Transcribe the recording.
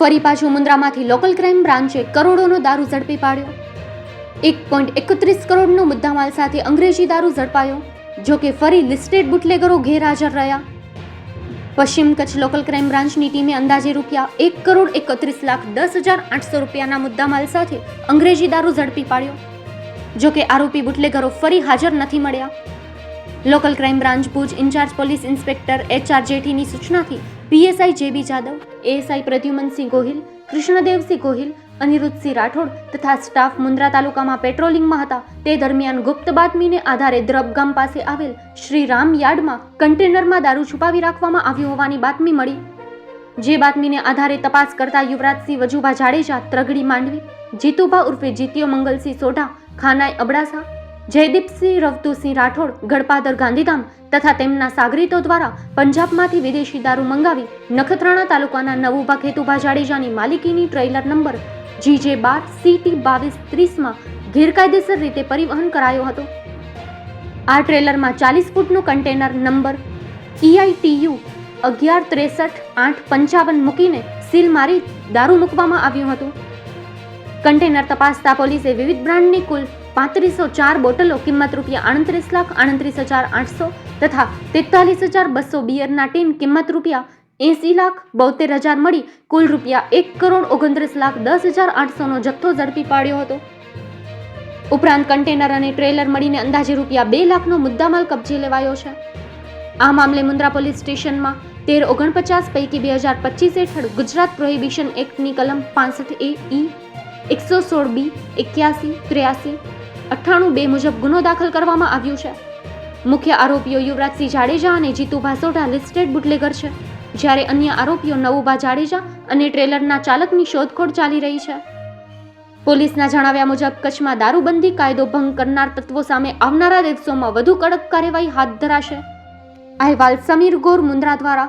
ફરી પાછું મુન્દ્રામાંથી local crime બ્રાન્ચે કરોડોનો દારૂ ઝડપી પાડ્યો. એક પોઈન્ટ એકત્રીસ કરોડનો મુદ્દામાલ સાથે અંગ્રેજી દારૂ ઝડપાયો, જો કે ફરી લિસ્ટેડ બુટલેગરો ગેરહાજર રહ્યા. પશ્ચિમ કચ્છ લોકલ ક્રાઇમ બ્રાન્ચની ટીમે અંદાજે રૂપિયા એક કરોડ એકત્રીસ લાખ દસ હજાર આઠસો રૂપિયાના મુદ્દામાલ સાથે અંગ્રેજી દારૂ ઝડપી પાડ્યો. જો કે આરોપી બુટલેગરો ફરી હાજર નથી મળ્યા. Local crime branch Bhuj in charge police inspector H R જેઠીની સૂચનાથી PSI J B Jadav, ASI Pradyumansinh Gohil, Krishnadevsinh Gohil, Aniruddhsinh Rathod તથા સ્ટાફ મુન્દ્રા તાલુકામાં પેટ્રોલિંગમાં હતા. તે દરમિયાન ગુપ્ત બાતમીને આધારે દ્રબ ગામ પાસે આવેલ શ્રી રામ યાર્ડમાં કન્ટેનરમાં દારૂ છુપાવી રાખવામાં આવ્યું હોવાની બાતમી મળી. જે બાતમીને આધારે તપાસ કરતા યુવરાજસિંહ વજુભા જાડેજા, ત્રગડી માંડવી, જીતુભા ઉર્ફે જીતિયો મંગલસિંહ સોઢા, ખાનાઈ અબડાસા જયદીપસિંહ, રવતુસિંહ રાઠોડ ગળપાદર ગાંધીધામ તથા તેમના સાગરીતો દ્વારા પંજાબમાંથી વિદેશી દારૂ મંગાવી નખત્રાણા તાલુકાના નવુભા ખેતુભા જાડેજાની માલિકીની ટ્રેલર નંબર જીજે બાર સીટી બાવીસ ત્રીસમાં ગેરકાયદેસર રીતે પરિવહન કરાયો હતો. આ ટ્રેલરમાં ચાલીસ ફૂટનું કન્ટેનર નંબર ઈઆઈટીયુ અગિયાર ત્રેસઠ આઠ પંચાવન મૂકીને સીલ મારી દારૂ મૂકવામાં આવ્યું હતું. કન્ટેનર તપાસતા પોલીસે વિવિધ બ્રાન્ડની કુલ પાંત્રીસો ચાર બોટલો કિંમત રૂપિયા આડત્રીસ લાખ આડત્રીસ હજાર આઠસો તથા તેતાલીસ હજાર બસો બિયરના ટીન કિંમત રૂપિયા એંસી લાખ બોતેર હજાર મળી કુલ રૂપિયા એક કરોડ ઓગણત્રીસ લાખ દસ હજાર આઠસોનો જથ્થો ઝડપી પાડ્યો હતો. ઉપરાંત કન્ટેનર અને ટ્રેલર મળીને અંદાજે રૂપિયા બે લાખનો મુદ્દામાલ કબજે લેવાયો છે. આ મામલે મુન્દ્રા પોલીસ સ્ટેશનમાં તેર ઓગણપચાસ પૈકી બે હજાર પચીસ હેઠળ ગુજરાત પ્રોહિબિશન એક્ટની કલમ પાસઠ એ ઈ, એકસો સોળ બી, એક્યાસી, ત્ર્યાસી અઠ્ઠાણું બે મુજબ ગુનો દાખલ કરવામાં આવ્યો છે. મુખ્ય આરોપીઓ યુવરાજસિંહ જાડેજા અને જીતુ સોઢા લિસ્ટેડ બુટલેગર છે. જ્યારે અન્ય આરોપીઓ નવુભા જાડેજા અને ટ્રેલરના ચાલકની શોધખોળ ચાલી રહી છે. પોલીસના જણાવ્યા મુજબ, કચ્છમાં દારૂબંધી કાયદો ભંગ કરનાર તત્વો સામે આવનારા દિવસોમાં વધુ કડક કાર્યવાહી હાથ ધરાશે. અહેવાલ સમીર ગોર મુન્દ્રા દ્વારા